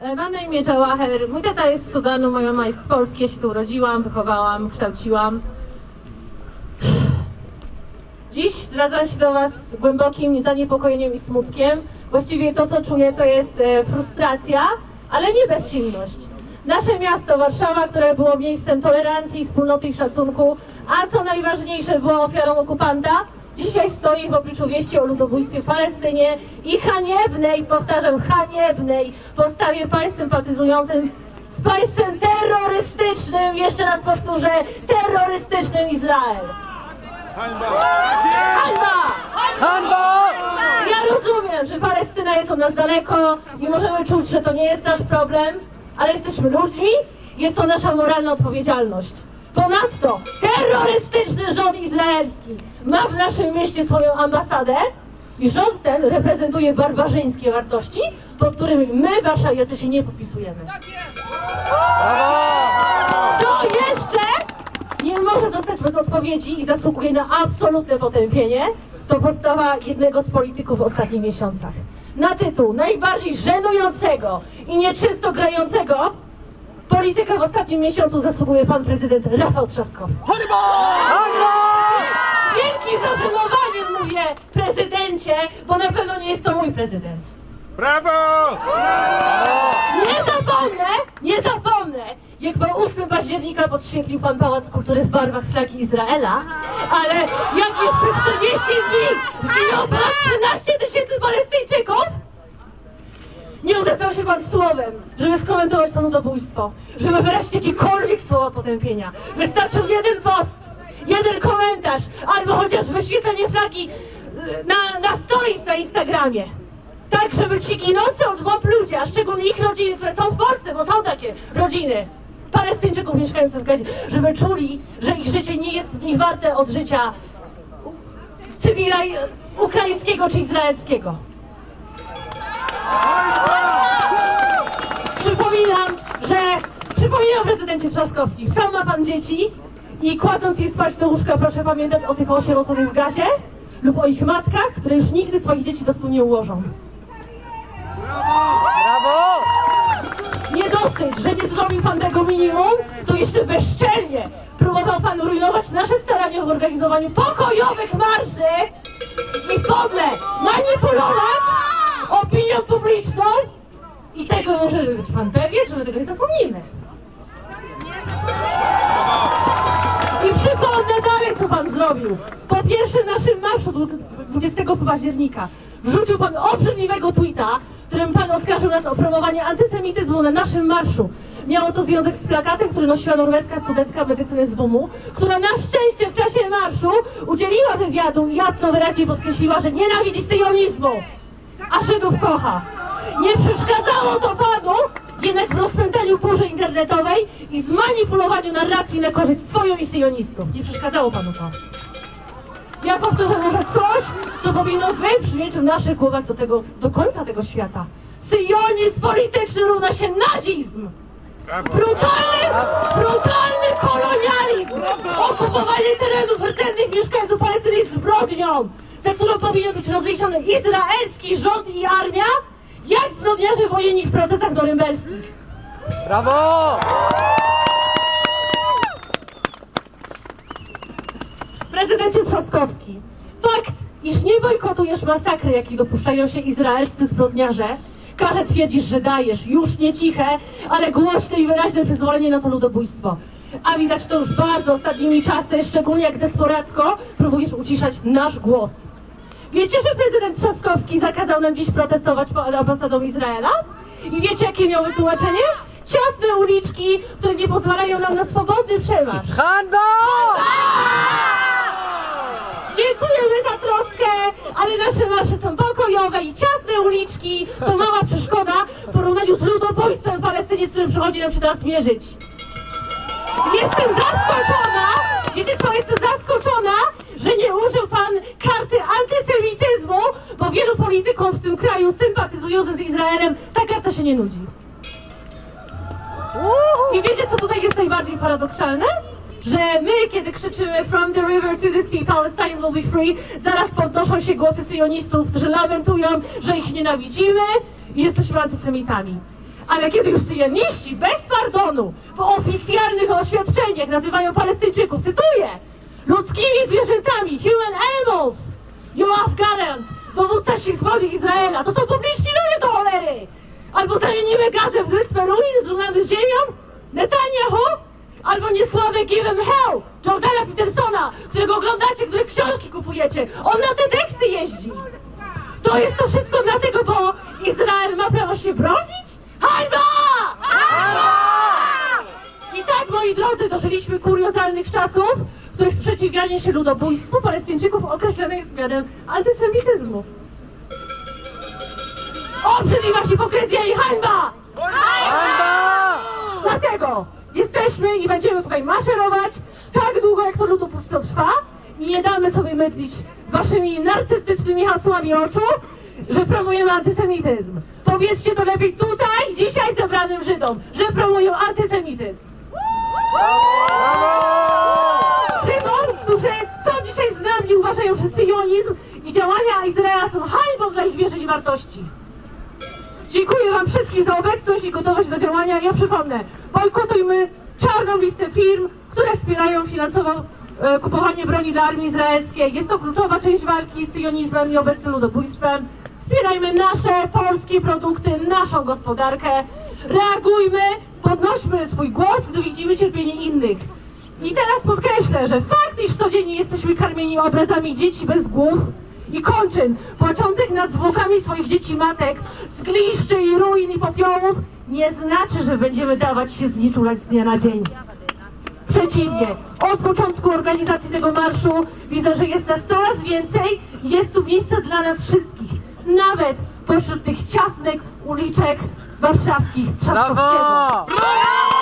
E, Mam na imię Jawaher. Mój tata jest z Sudanu, moja mama jest z Polski. Ja się tu urodziłam, wychowałam, kształciłam. Dziś zwracam się do Was z głębokim zaniepokojeniem i smutkiem. Właściwie to, co czuję, to jest e, frustracja, ale nie bezsilność. Nasze miasto, Warszawa, które było miejscem tolerancji, wspólnoty i szacunku, a co najważniejsze, było ofiarą okupanta, dzisiaj stoi w obliczu wieści o ludobójstwie w Palestynie i haniebnej, powtarzam, haniebnej postawie państw sympatyzującym z państwem terrorystycznym, jeszcze raz powtórzę, terrorystycznym Izrael. Hańba! Ja rozumiem, że Palestyna jest od nas daleko i możemy czuć, że to nie jest nasz problem, ale jesteśmy ludźmi, jest to nasza moralna odpowiedzialność. Ponadto terrorystyczny rząd izraelski ma w naszym mieście swoją ambasadę i rząd ten reprezentuje barbarzyńskie wartości, pod którymi my, warszawiacy, się nie popisujemy. Co jeszcze nie może zostać bez odpowiedzi i zasługuje na absolutne potępienie, to postawa jednego z polityków w ostatnich miesiącach. Na tytuł najbardziej żenującego i nieczysto grającego polityka w ostatnim miesiącu zasługuje pan prezydent Rafał Trzaskowski. Wielkim prezydencie, bo na pewno nie jest to mój prezydent. Brawo! Nie zapomnę, nie zapomnę, jak w 8 października podświetlił pan Pałac Kultury w barwach flagi Izraela, ale jak już przez 40 dni ponad 13 tysięcy Palestyńczyków, nie odezwał się pan słowem, żeby skomentować to ludobójstwo, żeby wyrazić jakiekolwiek słowa potępienia. Wystarczył jeden post, jeden komentarz, albo chociaż wyświetlenie flagi na, na stories na Instagramie. Tak, żeby ci ginący od mob ludzie, a szczególnie ich rodziny, które są w Polsce, bo są takie rodziny Palestyńczyków mieszkających w Gazie, żeby czuli, że ich życie nie jest mniej warte od życia cywila ukraińskiego czy izraelskiego. Przypominam, że przypominam prezydencie Trzaskowski, sam ma pan dzieci i kładąc je spać do łóżka, proszę pamiętać o tych osieroconych w gazie lub o ich matkach, które już nigdy swoich dzieci do snu nie ułożą. Brawo! Nie dosyć, że nie zrobił pan tego minimum, to jeszcze bezczelnie próbował pan rujnować nasze starania w organizowaniu pokojowych marszy i podle manipulować opinią publiczną i tego może być pan pewien, że my tego nie zapomnimy. Zrobił. Po pierwsze, naszym marszu dwu- 20 października wrzucił pan obrzydliwego tweeta, którym pan oskarżył nas o promowanie antysemityzmu na naszym marszu. Miało to związek z plakatem, który nosiła norweska studentka medycyny z WUM-u, która na szczęście w czasie marszu udzieliła wywiadu i jasno wyraźnie podkreśliła, że nienawidzi styjonizmu, a Żydów kocha. Nie przeszkadzało to panu jednak w rozpętaniu burzy internetowej i zmanipulowaniu narracji na korzyść swoją i syjonistów. Nie przeszkadzało panu to. Ja powtórzę może coś, co powinno wybrzmieć w naszych głowach do, tego, do końca tego świata. Syjonizm polityczny równa się nazizm! Brutalny, brutalny kolonializm! Okupowanie terenów rdzennych mieszkańców Palestyny jest zbrodnią, za którą powinien być rozliczony izraelski rząd i armia, jak zbrodniarze wojenni w procesach norymberskich. Brawo! Prezydencie Trzaskowski, fakt, iż nie bojkotujesz masakry, jakich dopuszczają się izraelscy zbrodniarze, każe twierdzisz, że dajesz już nie ciche, ale głośne i wyraźne przyzwolenie na to ludobójstwo. A widać to już bardzo ostatnimi czasy, szczególnie jak desperacko próbujesz uciszać nasz głos. Wiecie, że prezydent Trzaskowski zakazał nam dziś protestować pod ambasadą Izraela? I wiecie, jakie miał wytłumaczenie? Ciasne uliczki, które nie pozwalają nam na swobodny przemarsz. Hańba! Dziękujemy za troskę, ale nasze marsze są pokojowe i ciasne uliczki to mała przeszkoda w porównaniu z ludobójstwem w Palestynie, z którym przychodzi nam się teraz mierzyć. Jestem zaskoczona, wiecie co, jestem zaskoczona, że nie użył pan karty antysemityzmu, polityków w tym kraju sympatyzujących z Izraelem ta karta się nie nudzi. I wiecie, co tutaj jest najbardziej paradoksalne? Że my, kiedy krzyczymy From the river to the sea, Palestine will be free, zaraz podnoszą się głosy syjonistów, którzy lamentują, że ich nienawidzimy i jesteśmy antysemitami. Ale kiedy już syjoniści bez pardonu w oficjalnych oświadczeniach nazywają Palestyńczyków, cytuję, ludzkimi zwierzętami, human animals, Joachim Gallant, dowódca sił zbrojnych Izraela, to są publiczni ludzie do cholery! Albo zamienimy gazę w wyspę ruin zrównany z ziemią? Netanyahu? Albo niesławy Give Him Hell, Jordana Petersona, którego oglądacie, które książki kupujecie. On na TEDxy jeździ. To jest to wszystko dlatego, bo Izrael ma prawo się bronić? Hańba! I tak, moi drodzy, dożyliśmy kuriozalnych czasów, których sprzeciwianie się ludobójstwu Palestyńczyków określane jest mianem antysemityzmu. Obrzydliwa hipokryzja i hańba! Hańba! Dlatego jesteśmy i będziemy tutaj maszerować tak długo, jak to ludobójstwo trwa i nie damy sobie mydlić waszymi narcystycznymi hasłami oczu, że promujemy antysemityzm. Powiedzcie to lepiej tutaj, dzisiaj zebranym Żydom, że promują antysemityzm. Żydom, są dzisiaj z nami, uważają, że syjonizm i działania Izraela są hańbą dla ich wierzeń i wartości. Dziękuję Wam wszystkim za obecność i gotowość do działania. Ja przypomnę, bojkotujmy czarną listę firm, które wspierają finansowo e, kupowanie broni dla armii izraelskiej. Jest to kluczowa część walki z syjonizmem i obecnym ludobójstwem. Wspierajmy nasze polskie produkty, naszą gospodarkę. Reagujmy, podnośmy swój głos, gdy widzimy cierpienie innych. I teraz podkreślę, że fakt, iż codziennie jesteśmy karmieni obrazami dzieci bez głów i kończyn, płaczących nad zwłokami swoich dzieci matek, z gliszczy i ruin i popiołów, nie znaczy, że będziemy dawać się znieczulać z dnia na dzień. Przeciwnie, od początku organizacji tego marszu widzę, że jest nas coraz więcej i jest tu miejsce dla nas wszystkich, nawet pośród tych ciasnych uliczek warszawskich Trzaskowskiego. Brawo!